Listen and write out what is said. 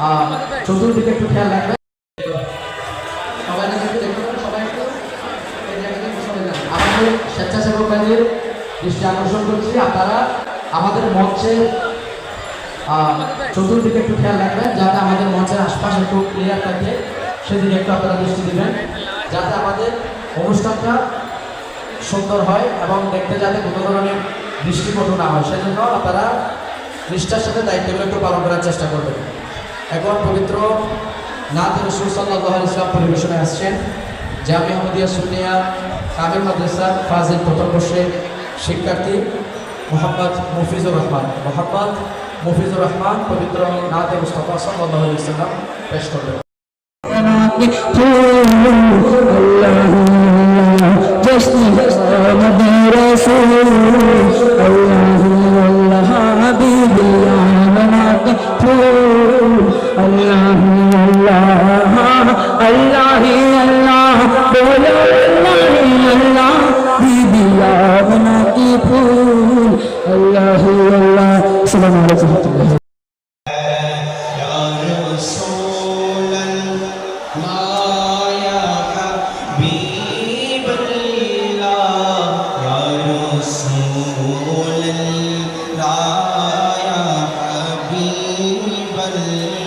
আহ, চতুর্দিকে একটু খেয়াল রাখবেন। আমাদের দৃষ্টি আকর্ষণ করছি আপনারা। আমাদের মঞ্চের চতুর্দিকে একটু খেয়াল রাখবেন যাতে আমাদের মঞ্চের আশপাশ একটু ক্লিয়ার থাকে। সেদিকে একটু আপনারা দৃষ্টি দিবেন যাতে আমাদের অনুষ্ঠানটা সুন্দর হয় এবং দেখতে যাতে কোনো ধরনের দৃষ্টিকটু না হয়। সেজন্য আপনারা নিষ্ঠার সাথে দায়িত্বগুলো একটু পালন করার চেষ্টা করবেন এখন পবিত্র নাথ রসুল সাল্লাহ ইসলাম পরিবেশনে আসছেন জামি আহমদিয়া সুনিয়া কামিল মাদ্রাসার ফাজিল প্রথম বর্ষের শিক্ষার্থী মোহাম্মদ মুফিজুর রহমান মোহাম্মদ মুফিজুর রহমান পবিত্র নাথ মুস্তফা সাল্লাহ ইসলাম পেশ করবেন جشن نبي رسول বলো আল্লাহ দিদি আপনাকে ফুল আল্লাহ আল্লাহ সালাম আলাইকুম رسول الله يا حبيب الله